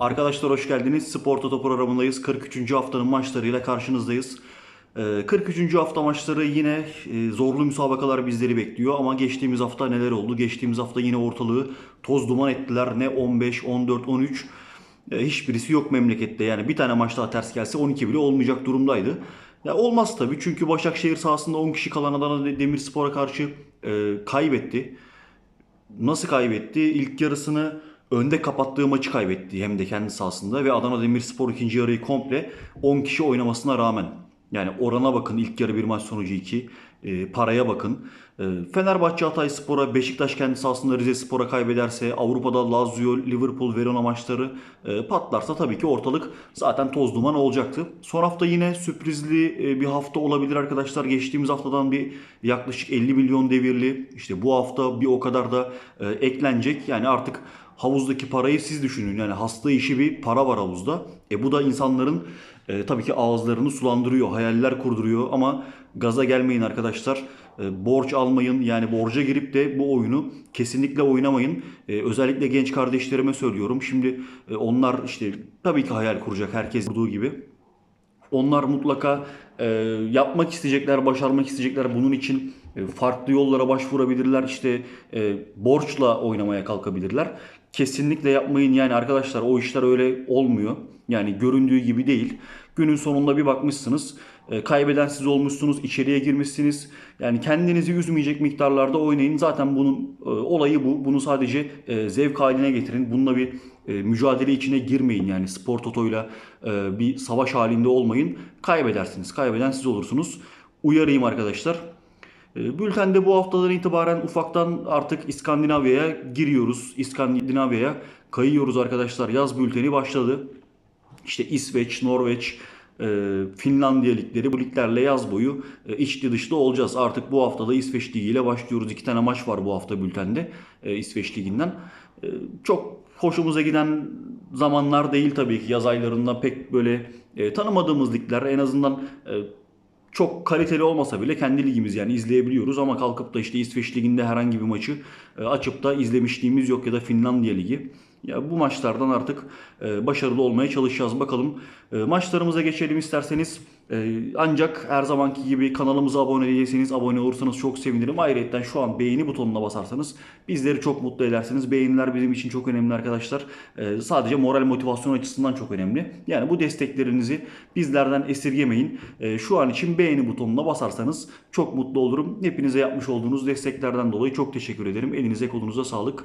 Arkadaşlar hoş geldiniz. Spor Toto programındayız. 43. haftanın maçlarıyla karşınızdayız. Ee, 43. hafta maçları yine e, zorlu müsabakalar bizleri bekliyor ama geçtiğimiz hafta neler oldu? Geçtiğimiz hafta yine ortalığı toz duman ettiler. Ne 15, 14, 13 e, hiçbirisi yok memlekette. Yani bir tane maç daha ters gelse 12 bile olmayacak durumdaydı. Ya olmaz tabii çünkü Başakşehir sahasında 10 kişi kalan Adana Demirspor'a karşı e, kaybetti. Nasıl kaybetti? İlk yarısını önde kapattığı maçı kaybetti hem de kendi sahasında ve Adana Demirspor ikinci yarıyı komple 10 kişi oynamasına rağmen yani orana bakın ilk yarı bir maç sonucu 2 e, paraya bakın. E, Fenerbahçe Hatay Spor'a, Beşiktaş kendi sahasında Rize Spor'a kaybederse, Avrupa'da Lazio, Liverpool, Verona maçları e, patlarsa tabii ki ortalık zaten toz duman olacaktı. Son hafta yine sürprizli e, bir hafta olabilir arkadaşlar. Geçtiğimiz haftadan bir yaklaşık 50 milyon devirli, işte bu hafta bir o kadar da e, eklenecek. Yani artık havuzdaki parayı siz düşünün. Yani hasta işi bir para var havuzda. E bu da insanların e, tabii ki ağızlarını sulandırıyor, hayaller kurduruyor ama gaza gelmeyin arkadaşlar. E, borç almayın yani borca girip de bu oyunu kesinlikle oynamayın. E, özellikle genç kardeşlerime söylüyorum. Şimdi e, onlar işte tabii ki hayal kuracak herkes kurduğu gibi. Onlar mutlaka e, yapmak isteyecekler, başarmak isteyecekler. Bunun için e, farklı yollara başvurabilirler. İşte e, borçla oynamaya kalkabilirler. Kesinlikle yapmayın yani arkadaşlar o işler öyle olmuyor. Yani göründüğü gibi değil. Günün sonunda bir bakmışsınız. e, kaybeden siz olmuşsunuz, içeriye girmişsiniz. Yani kendinizi üzmeyecek miktarlarda oynayın. Zaten bunun e, olayı bu. Bunu sadece e, zevk haline getirin. Bununla bir mücadele içine girmeyin. Yani spor totoyla bir savaş halinde olmayın. Kaybedersiniz. Kaybeden siz olursunuz. Uyarayım arkadaşlar. E, Bültende bu haftadan itibaren ufaktan artık İskandinavya'ya giriyoruz. İskandinavya'ya kayıyoruz arkadaşlar. Yaz bülteni başladı. İşte İsveç, Norveç, e, Finlandiya ligleri bu liglerle yaz boyu e, içli dışlı olacağız. Artık bu haftada İsveç Ligi ile başlıyoruz. İki tane maç var bu hafta bültende e, İsveç Ligi'nden. Çok hoşumuza giden zamanlar değil tabii ki yaz aylarında pek böyle tanımadığımız ligler en azından çok kaliteli olmasa bile kendi ligimiz yani izleyebiliyoruz ama kalkıp da işte İsveç Ligi'nde herhangi bir maçı e, açıp da izlemişliğimiz yok ya da Finlandiya Ligi. Ya bu maçlardan artık e, başarılı olmaya çalışacağız. Bakalım E, maçlarımıza geçelim isterseniz. E, ancak her zamanki gibi kanalımıza abone değilseniz abone olursanız çok sevinirim. Ayrıca şu an beğeni butonuna basarsanız bizleri çok mutlu edersiniz. Beğeniler bizim için çok önemli arkadaşlar. E, sadece moral motivasyon açısından çok önemli. Yani bu desteklerinizi bizlerden esirgemeyin. E, şu an için beğeni butonuna basarsanız çok mutlu olurum. Hepinize yapmış olduğunuz desteklerden dolayı çok teşekkür ederim. Elinize kolunuza sağlık.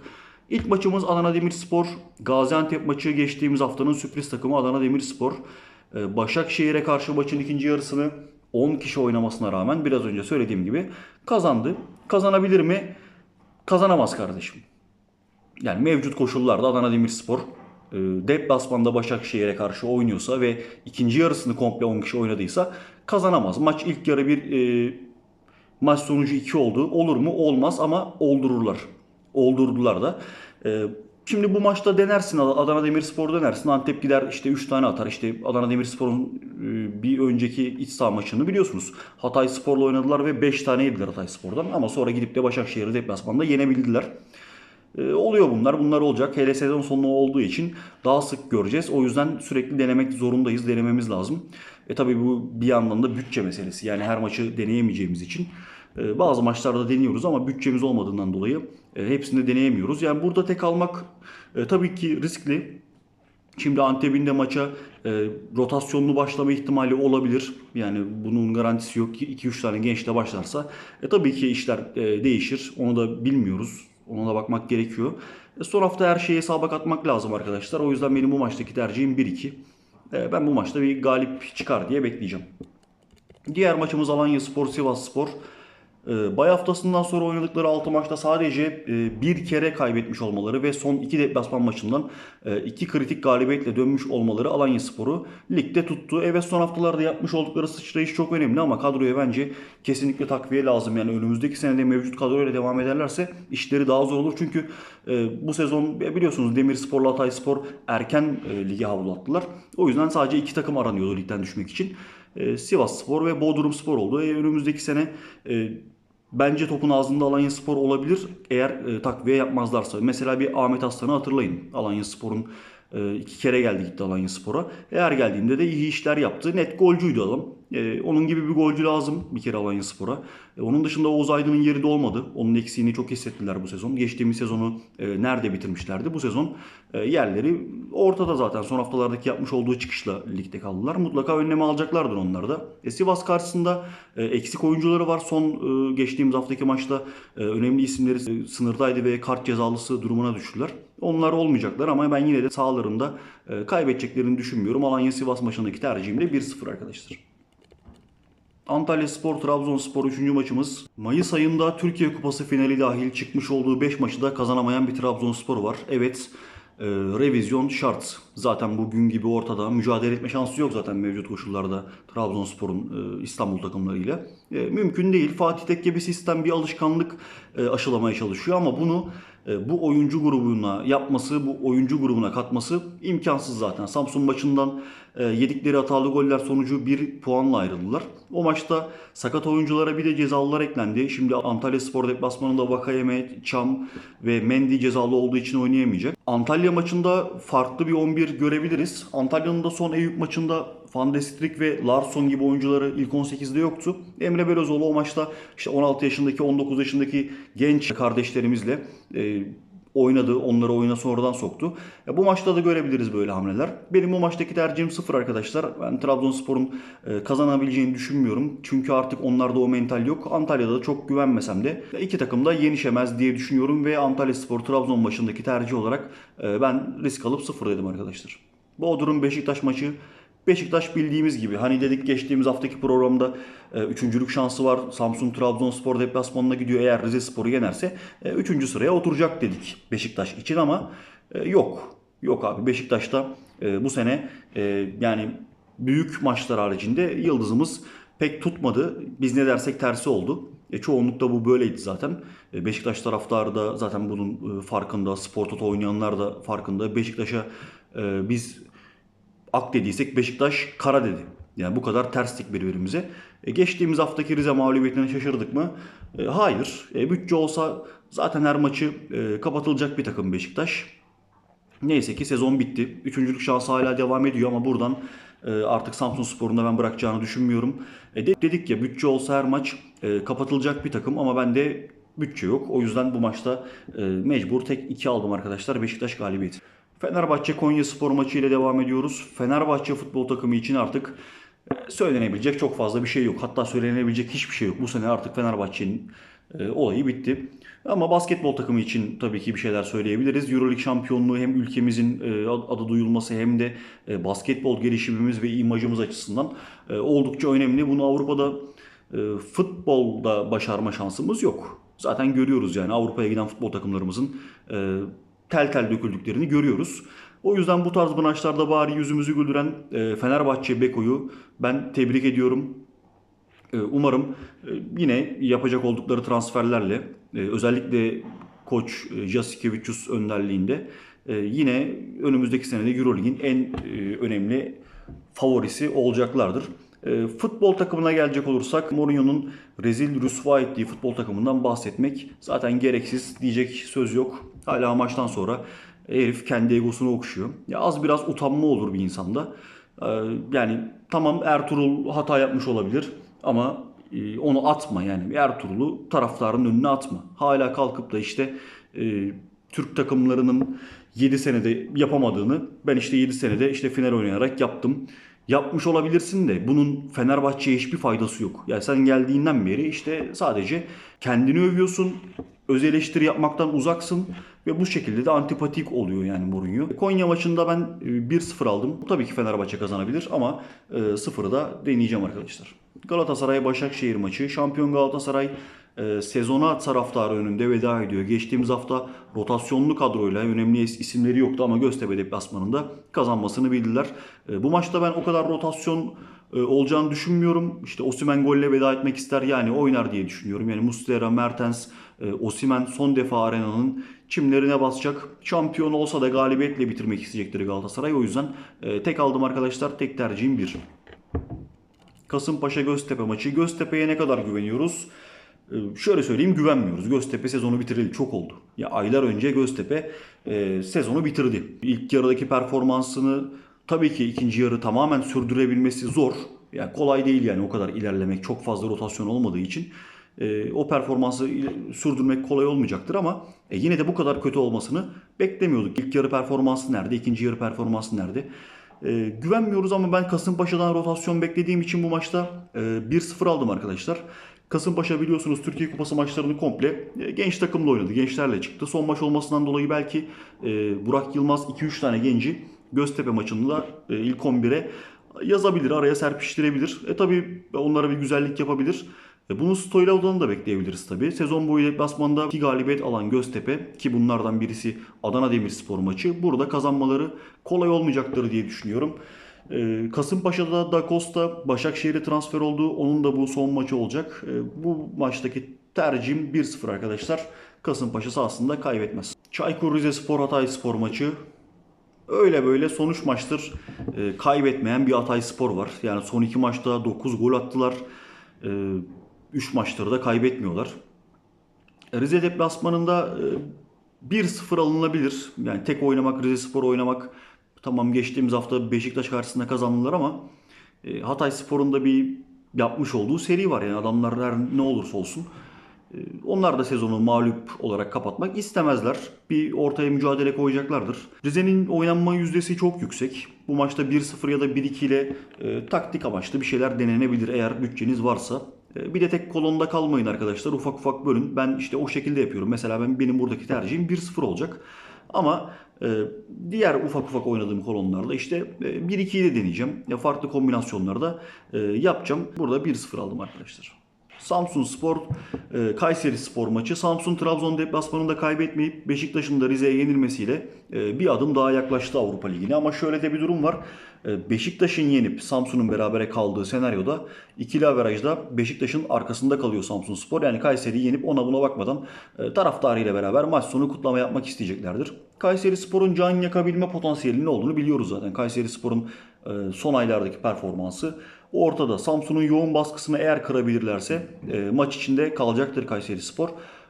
İlk maçımız Adana Demirspor. Gaziantep maçı geçtiğimiz haftanın sürpriz takımı Adana Demirspor. Ee, Başakşehir'e karşı maçın ikinci yarısını 10 kişi oynamasına rağmen biraz önce söylediğim gibi kazandı. Kazanabilir mi? Kazanamaz kardeşim. Yani mevcut koşullarda Adana Demirspor e, deplasmanda Başakşehir'e karşı oynuyorsa ve ikinci yarısını komple 10 kişi oynadıysa kazanamaz. Maç ilk yarı bir e, maç sonucu 2 oldu. Olur mu? Olmaz ama oldururlar. Oldurdular da. E, şimdi bu maçta denersin Adana Demirspor denersin. Antep gider işte 3 tane atar. İşte Adana Demirspor'un e, bir önceki iç saha maçını biliyorsunuz. Hatay Spor'la oynadılar ve 5 tane yediler Hatay Spor'dan. Ama sonra gidip de Başakşehir'i deplasmanda yenebildiler. E, oluyor bunlar. Bunlar olacak. Hele sezon sonu olduğu için daha sık göreceğiz. O yüzden sürekli denemek zorundayız. Denememiz lazım. E tabii bu bir yandan da bütçe meselesi. Yani her maçı deneyemeyeceğimiz için. E, Bazı maçlarda deniyoruz ama bütçemiz olmadığından dolayı e, hepsini deneyemiyoruz. Yani burada tek almak e, tabii ki riskli. Şimdi Antep'in de maça e, rotasyonlu başlama ihtimali olabilir. Yani bunun garantisi yok ki 2-3 tane gençle başlarsa. E, tabii ki işler değişir. Onu da bilmiyoruz. Ona da bakmak gerekiyor. Son hafta her şeyi hesaba katmak lazım arkadaşlar. O yüzden benim bu maçtaki tercihim 1-2. E, ben bu maçta bir galip çıkar diye bekleyeceğim. Diğer maçımız Alanya Spor Sivas Spor. Ee, Bay haftasından sonra oynadıkları 6 maçta sadece e, bir kere kaybetmiş olmaları ve son 2 deplasman maçından 2 kritik galibiyetle dönmüş olmaları Alanya Spor'u ligde tuttu. Evet son haftalarda yapmış oldukları sıçrayış çok önemli ama kadroya bence kesinlikle takviye lazım. Yani önümüzdeki senede mevcut kadroyla devam ederlerse işleri daha zor olur. Çünkü e, bu sezon biliyorsunuz Demirspor'la Hatayspor erken e, ligi havlattılar. O yüzden sadece iki takım aranıyordu ligden düşmek için. E, Sivas Spor ve Bodrum Spor oldu. E, önümüzdeki sene e, bence topun ağzında Alanya Spor olabilir eğer e, takviye yapmazlarsa. Mesela bir Ahmet Aslan'ı hatırlayın. Alanya Spor'un E, iki kere geldi gitti Alanya Spor'a. Eğer geldiğinde de iyi işler yaptı. Net golcüydü adam. E, onun gibi bir golcü lazım bir kere Alanya Spor'a. E, onun dışında Oğuz Aydın'ın yeri de olmadı. Onun eksiğini çok hissettiler bu sezon. Geçtiğimiz sezonu e, nerede bitirmişlerdi? Bu sezon e, yerleri ortada zaten. Son haftalardaki yapmış olduğu çıkışla ligde kaldılar. Mutlaka önlemi alacaklardır onlar da. E, Sivas karşısında e, eksik oyuncuları var. Son e, geçtiğimiz haftaki maçta e, önemli isimleri e, sınırdaydı ve kart cezalısı durumuna düştüler. Onlar olmayacaklar ama ben yine de sahalarında e, kaybedeceklerini düşünmüyorum. Alanya Sivas maçındaki tercihim de 1-0 arkadaşlar. Antalya Spor Trabzonspor 3. maçımız. Mayıs ayında Türkiye Kupası finali dahil çıkmış olduğu 5 maçı da kazanamayan bir Trabzonspor var. Evet e, revizyon şart. Zaten bugün gibi ortada. Mücadele etme şansı yok zaten mevcut koşullarda Trabzonspor'un e, İstanbul takımlarıyla. E, mümkün değil. Fatih Tekke bir sistem, bir alışkanlık e, aşılamaya çalışıyor ama bunu e, bu oyuncu grubuna yapması, bu oyuncu grubuna katması imkansız zaten. Samsun maçından yedikleri hatalı goller sonucu bir puanla ayrıldılar. O maçta sakat oyunculara bir de cezalılar eklendi. Şimdi Antalya Spor deplasmanında Vakayeme, Çam ve Mendy cezalı olduğu için oynayamayacak. Antalya maçında farklı bir 11 görebiliriz. Antalya'nın da son Eyüp maçında Van de Strik ve Larsson gibi oyuncuları ilk 18'de yoktu. Emre Belözoğlu o maçta işte 16 yaşındaki 19 yaşındaki genç kardeşlerimizle e, oynadı. Onları oyuna sonradan soktu. E, bu maçta da görebiliriz böyle hamleler. Benim bu maçtaki tercihim sıfır arkadaşlar. Ben Trabzonspor'un e, kazanabileceğini düşünmüyorum. Çünkü artık onlarda o mental yok. Antalya'da da çok güvenmesem de iki takım da yenişemez diye düşünüyorum ve Antalya Spor Trabzon maçındaki tercih olarak e, ben risk alıp sıfır dedim arkadaşlar. Bodrum Beşiktaş maçı Beşiktaş bildiğimiz gibi hani dedik geçtiğimiz haftaki programda e, üçüncülük şansı var. Samsun Trabzonspor deplasmanına gidiyor. Eğer Rize Spor'u yenerse e, üçüncü sıraya oturacak dedik Beşiktaş için ama e, yok. Yok abi Beşiktaş'ta e, bu sene e, yani büyük maçlar haricinde yıldızımız pek tutmadı. Biz ne dersek tersi oldu. E, çoğunlukta bu böyleydi zaten. E, Beşiktaş taraftarı da zaten bunun e, farkında. Spor Toto oynayanlar da farkında. Beşiktaş'a e, biz ak dediysek Beşiktaş kara dedi. Yani bu kadar terslik birbirimize. E, geçtiğimiz haftaki Rize mağlubiyetinden şaşırdık mı? E, hayır. E, bütçe olsa zaten her maçı e, kapatılacak bir takım Beşiktaş. Neyse ki sezon bitti. Üçüncülük şansı hala devam ediyor ama buradan e, artık Samsun Spor'un da ben bırakacağını düşünmüyorum. E, de- dedik ya bütçe olsa her maç e, kapatılacak bir takım ama bende bütçe yok. O yüzden bu maçta e, mecbur tek 2 aldım arkadaşlar. Beşiktaş galibiyeti. Fenerbahçe Konya Spor maçı ile devam ediyoruz. Fenerbahçe futbol takımı için artık e, söylenebilecek çok fazla bir şey yok. Hatta söylenebilecek hiçbir şey yok. Bu sene artık Fenerbahçe'nin e, olayı bitti. Ama basketbol takımı için tabii ki bir şeyler söyleyebiliriz. Euroleague şampiyonluğu hem ülkemizin e, adı duyulması hem de e, basketbol gelişimimiz ve imajımız açısından oldukça önemli. Bunu Avrupa'da futbolda başarma şansımız yok. Zaten görüyoruz yani Avrupa'ya giden futbol takımlarımızın tel tel döküldüklerini görüyoruz. O yüzden bu tarz maçlarda bari yüzümüzü güldüren e, Fenerbahçe Beko'yu ben tebrik ediyorum. E, Umarım e, yine yapacak oldukları transferlerle özellikle koç Jasikevicius önderliğinde yine önümüzdeki senede Eurolig'in en önemli favorisi olacaklardır. E, Futbol takımına gelecek olursak Mourinho'nun rezil rüsva ettiği futbol takımından bahsetmek zaten gereksiz diyecek söz yok. Hala maçtan sonra herif kendi egosunu okşuyor. Ya az biraz utanma olur bir insanda. E, Yani tamam Ertuğrul hata yapmış olabilir ama e, onu atma yani Ertuğrul'u taraftarın önüne atma. Hala kalkıp da işte e, Türk takımlarının 7 senede yapamadığını ben işte 7 senede işte final oynayarak yaptım. Yapmış olabilirsin de bunun Fenerbahçe'ye hiçbir faydası yok. Yani sen geldiğinden beri işte sadece kendini övüyorsun, öz eleştiri yapmaktan uzaksın ve bu şekilde de antipatik oluyor yani Mourinho. Konya maçında ben e, 1-0 aldım. Tabii ki Fenerbahçe kazanabilir ama e, 0'ı da deneyeceğim arkadaşlar. Galatasaray Başakşehir maçı. Şampiyon Galatasaray e, sezona taraftarı önünde veda ediyor. Geçtiğimiz hafta rotasyonlu kadroyla önemli is- isimleri yoktu ama Göztepe deplasmanında kazanmasını bildiler. E, bu maçta ben o kadar rotasyon e, olacağını düşünmüyorum. İşte Osimhen golle veda etmek ister yani oynar diye düşünüyorum. Yani Muslera, Mertens, e, Osimhen son defa arenanın çimlerine basacak. Şampiyon olsa da galibiyetle bitirmek isteyecektir Galatasaray. O yüzden e, tek aldım arkadaşlar. Tek tercihim bir. Kasımpaşa Göztepe maçı. Göztepe'ye ne kadar güveniyoruz? E, şöyle söyleyeyim güvenmiyoruz. Göztepe sezonu bitireli çok oldu. Ya aylar önce Göztepe e, sezonu bitirdi. İlk yarıdaki performansını tabii ki ikinci yarı tamamen sürdürebilmesi zor. Yani kolay değil yani o kadar ilerlemek çok fazla rotasyon olmadığı için e, o performansı sürdürmek kolay olmayacaktır ama e, yine de bu kadar kötü olmasını beklemiyorduk. İlk yarı performansı nerede, ikinci yarı performansı nerede? E, güvenmiyoruz ama ben Kasımpaşa'dan rotasyon beklediğim için bu maçta e, 1-0 aldım arkadaşlar. Kasımpaşa biliyorsunuz Türkiye Kupası maçlarını komple e, genç takımla oynadı. Gençlerle çıktı. Son maç olmasından dolayı belki e, Burak Yılmaz 2-3 tane genci Göztepe maçında e, ilk 11'e yazabilir, araya serpiştirebilir. E tabi onlara bir güzellik yapabilir. E, bunu Stoylav'dan da bekleyebiliriz tabi. Sezon boyu deplasmanda iki galibiyet alan Göztepe ki bunlardan birisi Adana Demirspor maçı. Burada kazanmaları kolay olmayacaktır diye düşünüyorum. E, Kasımpaşa'da Da Costa Başakşehir'e transfer oldu. Onun da bu son maçı olacak. E, bu maçtaki tercihim 1-0 arkadaşlar. Kasımpaşa sahasında kaybetmez. Çaykur Rizespor Hatay Spor maçı Öyle böyle sonuç maçtır e, kaybetmeyen bir Hatay Spor var. Yani son iki maçta 9 gol attılar. 3 maçları da kaybetmiyorlar. Rize deplasmanında e, 1-0 alınabilir. Yani tek oynamak, Rize Spor oynamak tamam geçtiğimiz hafta Beşiktaş karşısında kazandılar ama e, Hatay Spor'un da bir yapmış olduğu seri var. Yani adamlar her ne olursa olsun e, onlar da sezonu mağlup olarak kapatmak istemezler. Bir ortaya mücadele koyacaklardır. Rize'nin oynanma yüzdesi çok yüksek. Bu maçta 1-0 ya da 1-2 ile e, taktik amaçlı bir şeyler denenebilir eğer bütçeniz varsa. E, bir de tek kolonda kalmayın arkadaşlar. Ufak ufak bölün. Ben işte o şekilde yapıyorum. Mesela ben benim buradaki tercihim 1-0 olacak. Ama diğer ufak ufak oynadığım kolonlarda işte e, 1-2'yi de deneyeceğim. Farklı kombinasyonlarda e, yapacağım. Burada 1-0 aldım arkadaşlar. Samsun Spor, e, Kayseri Spor maçı. Samsun Trabzon deplasmanında kaybetmeyip Beşiktaş'ın da Rize'ye yenilmesiyle e, bir adım daha yaklaştı Avrupa Ligi'ne. Ama şöyle de bir durum var. E, Beşiktaş'ın yenip Samsun'un berabere kaldığı senaryoda ikili averajda Beşiktaş'ın arkasında kalıyor Samsun Spor. Yani Kayseri'yi yenip ona buna bakmadan e, taraftarıyla beraber maç sonu kutlama yapmak isteyeceklerdir. Kayseri Spor'un can yakabilme potansiyelinin olduğunu biliyoruz zaten. Kayseri Spor'un son aylardaki performansı ortada. Samsun'un yoğun baskısını eğer kırabilirlerse e, maç içinde kalacaktır Kayseri Spor.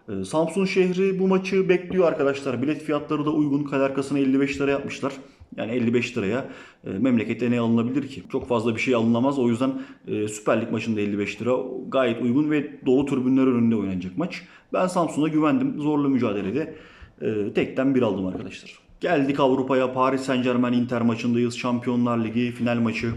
E, Samsun şehri bu maçı bekliyor arkadaşlar. Bilet fiyatları da uygun. Kale arkasına 55 lira yapmışlar. Yani 55 liraya e, memlekette ne alınabilir ki? Çok fazla bir şey alınamaz. O yüzden e, Süper Lig maçında 55 lira gayet uygun ve dolu tribünler önünde oynanacak maç. Ben Samsun'a güvendim. Zorlu mücadelede e, tekten bir aldım arkadaşlar. Geldik Avrupa'ya. Paris Saint Germain Inter maçındayız. Şampiyonlar Ligi final maçı.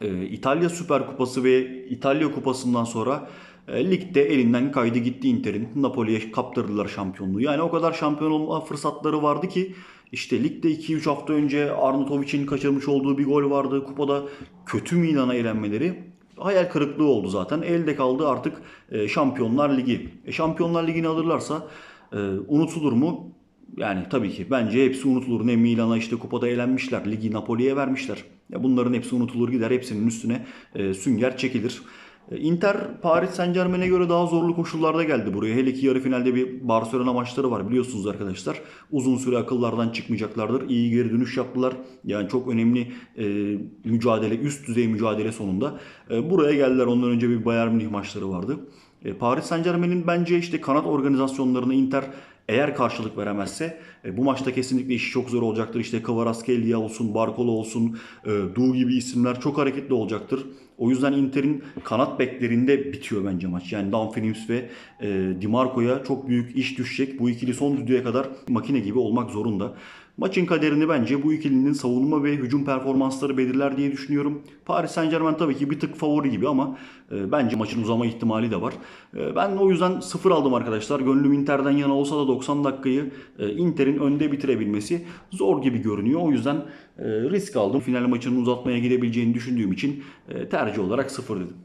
Ee, İtalya Süper Kupası ve İtalya Kupası'ndan sonra e, ligde elinden kaydı gitti Inter'in. Napoli'ye kaptırdılar şampiyonluğu. Yani o kadar şampiyon olma fırsatları vardı ki işte ligde 2-3 hafta önce Arnautovic'in kaçırmış olduğu bir gol vardı. Kupada kötü Milan'a elenmeleri hayal kırıklığı oldu zaten. Elde kaldı artık e, Şampiyonlar Ligi. E, Şampiyonlar Ligi'ni alırlarsa e, unutulur mu? Yani tabii ki bence hepsi unutulur. Ne Milan'a işte kupada elenmişler. Ligi Napoli'ye vermişler. Ya bunların hepsi unutulur gider. Hepsinin üstüne e, sünger çekilir. E, Inter Paris Saint Germain'e göre daha zorlu koşullarda geldi buraya. Hele ki yarı finalde bir Barcelona maçları var biliyorsunuz arkadaşlar. Uzun süre akıllardan çıkmayacaklardır. İyi geri dönüş yaptılar. Yani çok önemli e, mücadele, üst düzey mücadele sonunda. E, buraya geldiler. Ondan önce bir Bayern Münih maçları vardı. E, Paris Saint Germain'in bence işte kanat organizasyonlarını Inter eğer karşılık veremezse e, bu maçta kesinlikle işi çok zor olacaktır. İşte Kvaratskhelia olsun, Barcola olsun, e, Du gibi isimler çok hareketli olacaktır. O yüzden Inter'in kanat beklerinde bitiyor bence maç. Yani Dumfries ve e, Di Marco'ya çok büyük iş düşecek. Bu ikili son düdüğe kadar makine gibi olmak zorunda. Maçın kaderini bence bu ikilinin savunma ve hücum performansları belirler diye düşünüyorum. Paris Saint Germain tabii ki bir tık favori gibi ama e, bence maçın uzama ihtimali de var. E, ben o yüzden sıfır aldım arkadaşlar. Gönlüm Inter'den yana olsa da 90 dakikayı e, Inter'in önde bitirebilmesi zor gibi görünüyor. O yüzden e, risk aldım. Final maçının uzatmaya gidebileceğini düşündüğüm için e, tercih olarak sıfır dedim.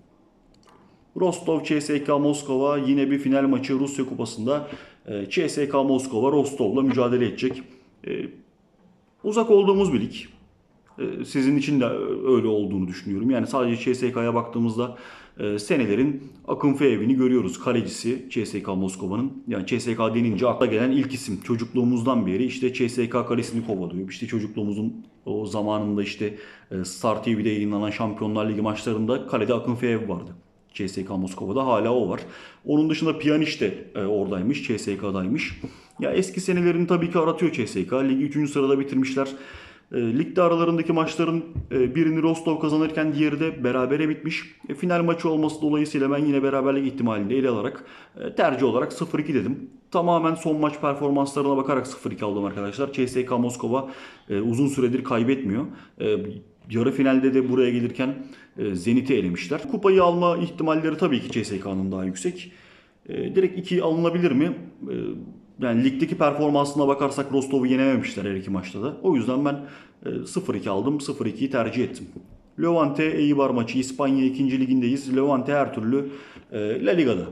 Rostov CSK Moskova yine bir final maçı Rusya Kupası'nda e, CSK Moskova Rostov'la mücadele edecek. E, uzak olduğumuz bir lig. E, Sizin için de öyle olduğunu düşünüyorum. Yani sadece CSK'ya baktığımızda e, senelerin Akın evini görüyoruz. Kalecisi CSK Moskova'nın. Yani CSK denince akla gelen ilk isim. Çocukluğumuzdan beri işte CSK kalesini kovalıyor. İşte çocukluğumuzun o zamanında işte e, Star TV'de yayınlanan Şampiyonlar Ligi maçlarında kalede Akın Feyev vardı. CSK Moskova'da hala o var. Onun dışında Pjanic de e, oradaymış, CSK'daymış. Ya eski senelerini tabii ki aratıyor CSK. Ligi 3. sırada bitirmişler. E, ligde aralarındaki maçların e, birini Rostov kazanırken diğeri de berabere bitmiş. E, final maçı olması dolayısıyla ben yine beraberlik ihtimalini ele alarak e, tercih olarak 0-2 dedim. Tamamen son maç performanslarına bakarak 0-2 aldım arkadaşlar. CSK Moskova e, uzun süredir kaybetmiyor. E, yarı finalde de buraya gelirken Zenit'i elemişler. Kupayı alma ihtimalleri tabii ki CSK'nın daha yüksek. E, direkt 2 alınabilir mi? E, yani ligdeki performansına bakarsak Rostov'u yenememişler her iki maçta da. O yüzden ben e, 0-2 aldım. 0-2'yi tercih ettim. Levante Eibar maçı İspanya 2. ligindeyiz. Levante her türlü e, La Liga'da.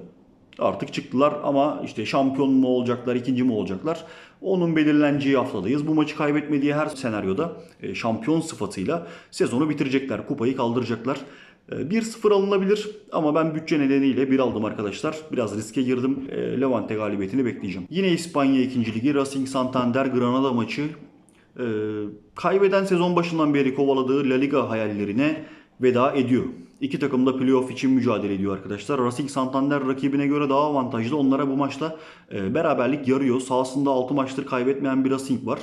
Artık çıktılar ama işte şampiyon mu olacaklar, ikinci mi olacaklar? Onun belirleneceği haftadayız. Bu maçı kaybetmediği her senaryoda e, şampiyon sıfatıyla sezonu bitirecekler. Kupayı kaldıracaklar. E, 1-0 alınabilir ama ben bütçe nedeniyle 1 aldım arkadaşlar. Biraz riske girdim. E, Levante galibiyetini bekleyeceğim. Yine İspanya 2. Ligi Racing Santander Granada maçı. E, kaybeden sezon başından beri kovaladığı La Liga hayallerine veda ediyor. İki takım da playoff için mücadele ediyor arkadaşlar. Racing Santander rakibine göre daha avantajlı. Onlara bu maçta e, beraberlik yarıyor. Sahasında 6 maçtır kaybetmeyen bir Racing var.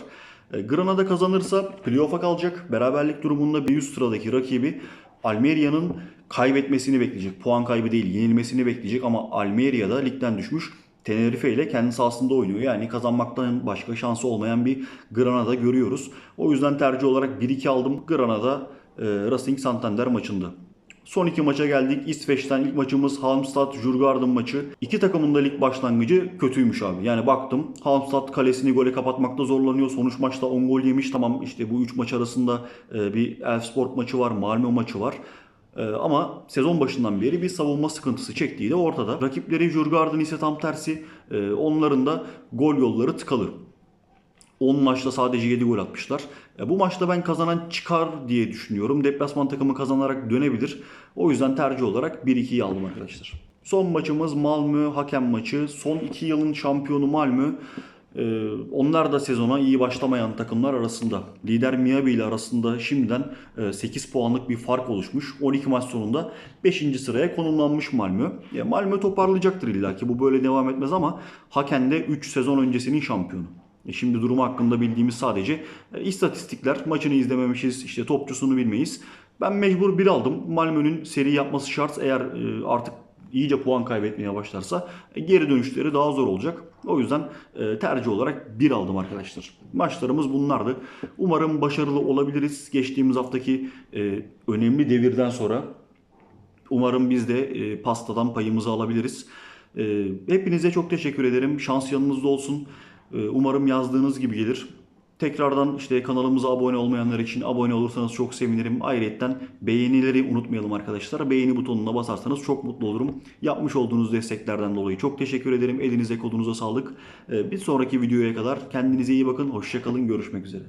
E, Granada kazanırsa playoff'a kalacak. Beraberlik durumunda bir üst sıradaki rakibi Almeria'nın kaybetmesini bekleyecek. Puan kaybı değil, yenilmesini bekleyecek ama Almeria da ligden düşmüş. Tenerife ile kendi sahasında oynuyor. Yani kazanmaktan başka şansı olmayan bir Granada görüyoruz. O yüzden tercih olarak 1-2 aldım Granada Racing Santander maçında. Son iki maça geldik. İsveç'ten ilk maçımız Halmstad Djurgården maçı. İki takımın da lig başlangıcı kötüymüş abi. Yani baktım Halmstad kalesini gole kapatmakta zorlanıyor. Sonuç maçta 10 gol yemiş. Tamam işte bu 3 maç arasında e, bir Elfsport maçı var, Malmö maçı var. E, ama sezon başından beri bir savunma sıkıntısı çektiği de ortada. Rakipleri Djurgården ise tam tersi. E, onların da gol yolları tıkalı. 10 maçta sadece 7 gol atmışlar. E, Bu maçta ben kazanan çıkar diye düşünüyorum. Deplasman takımı kazanarak dönebilir. O yüzden tercih olarak 1-2'yi aldım arkadaşlar. Son maçımız Malmö hakem maçı. Son 2 yılın şampiyonu Malmö. E, Onlar da sezona iyi başlamayan takımlar arasında. Lider Miyabi ile arasında şimdiden e, 8 puanlık bir fark oluşmuş. 12 maç sonunda 5. sıraya konumlanmış Malmö. E, Malmö toparlayacaktır illa ki bu böyle devam etmez ama Haken de 3 sezon öncesinin şampiyonu. E Şimdi durumu hakkında bildiğimiz sadece e, istatistikler. Maçını izlememişiz, işte topçusunu bilmeyiz. Ben mecbur bir aldım. Malmö'nün seri yapması şart. Eğer e, artık iyice puan kaybetmeye başlarsa geri dönüşleri daha zor olacak. O yüzden tercih olarak bir aldım arkadaşlar. Maçlarımız bunlardı. Umarım başarılı olabiliriz. Geçtiğimiz haftaki önemli devirden sonra Umarım biz de pastadan payımızı alabiliriz. Hepinize çok teşekkür ederim. Şans yanınızda olsun. E, umarım yazdığınız gibi gelir. Tekrardan işte kanalımıza abone olmayanlar için abone olursanız çok sevinirim. Ayrıca beğenileri unutmayalım arkadaşlar. Beğeni butonuna basarsanız çok mutlu olurum. Yapmış olduğunuz desteklerden dolayı çok teşekkür ederim. Elinize kolunuza sağlık. E, bir sonraki videoya kadar kendinize iyi bakın. Hoşçakalın. Görüşmek üzere.